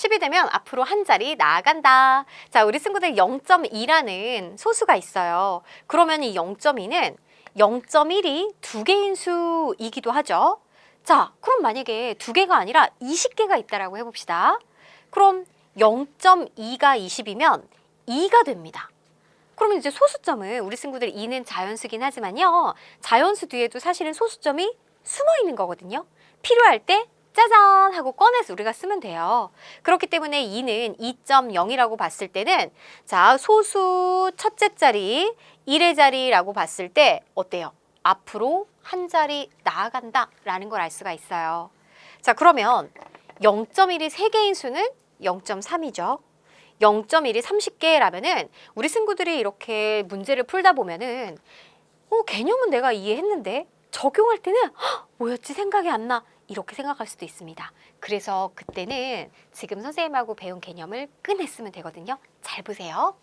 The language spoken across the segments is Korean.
10이 되면 앞으로 한 자리 나아간다. 자, 우리 친구들 0.2라는 소수가 있어요. 그러면 이 0.2는 0.1이 두 개인 수이기도 하죠. 자, 그럼 만약에 두 개가 아니라 20개가 있다라고 해봅시다. 그럼 0.2가 20이면 2가 됩니다. 그러면 이제 소수점은 우리 친구들 2는 자연수긴 하지만요. 자연수 뒤에도 사실은 소수점이 숨어 있는 거거든요. 필요할 때 짜잔 하고 꺼내서 우리가 쓰면 돼요. 그렇기 때문에 2는 2.0이라고 봤을 때는 자 소수 첫째 자리 1의 자리라고 봤을 때 어때요? 앞으로 한 자리 나아간다 라는 걸 알 수가 있어요. 자 그러면 0.1이 세개인 수는 0.3이죠. 0.1이 30개라면은 우리 친구들이 이렇게 문제를 풀다 보면은 어 개념은 내가 이해했는데 적용할 때는 헉, 뭐였지 생각이 안 나. 이렇게 생각할 수도 있습니다. 그래서 그때는 지금 선생님하고 배운 개념을 끝냈으면 되거든요. 잘 보세요.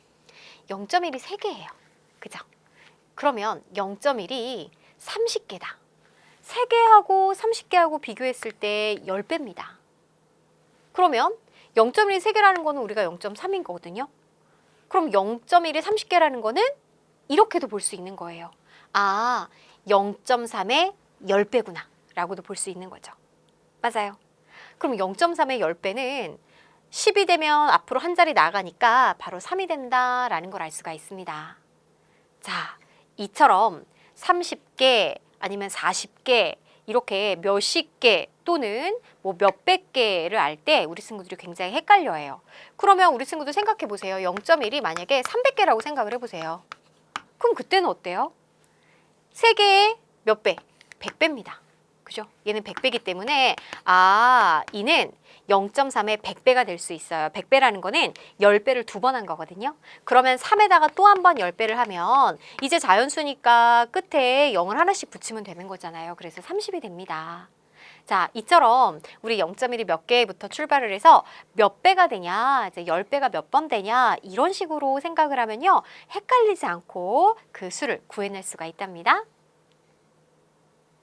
0.1이 3개예요. 그죠? 그러면 0.1이 30개다. 3개하고 30개하고 비교했을 때 10배입니다. 그러면 0.1이 3개라는 거는 우리가 0.3인 거거든요. 그럼 0.1이 30개라는 거는 이렇게도 볼 수 있는 거예요. 아, 0.3의 10배구나. 라고도 볼 수 있는 거죠. 맞아요. 그럼 0.3의 10배는 10이 되면 앞으로 한 자리 나가니까 바로 3이 된다라는 걸 알 수가 있습니다. 자, 이처럼 30개 아니면 40개 이렇게 몇십 개 또는 뭐 몇백 개를 알 때 우리 친구들이 굉장히 헷갈려해요. 그러면 우리 친구들 생각해 보세요. 0.1이 만약에 300개라고 생각을 해 보세요. 그럼 그때는 어때요? 세개의 몇 배? 100배입니다. 그죠? 얘는 100배이기 때문에 아, 이는 0.3의 100배가 될 수 있어요. 100배라는 거는 10배를 두 번 한 거거든요. 그러면 3에다가 또 한 번 10배를 하면 이제 자연수니까 끝에 0을 하나씩 붙이면 되는 거잖아요. 그래서 30이 됩니다. 자, 이처럼 우리 0.1이 몇 개부터 출발을 해서 몇 배가 되냐, 이제 10배가 몇 번 되냐, 이런 식으로 생각을 하면요. 헷갈리지 않고 그 수를 구해낼 수가 있답니다.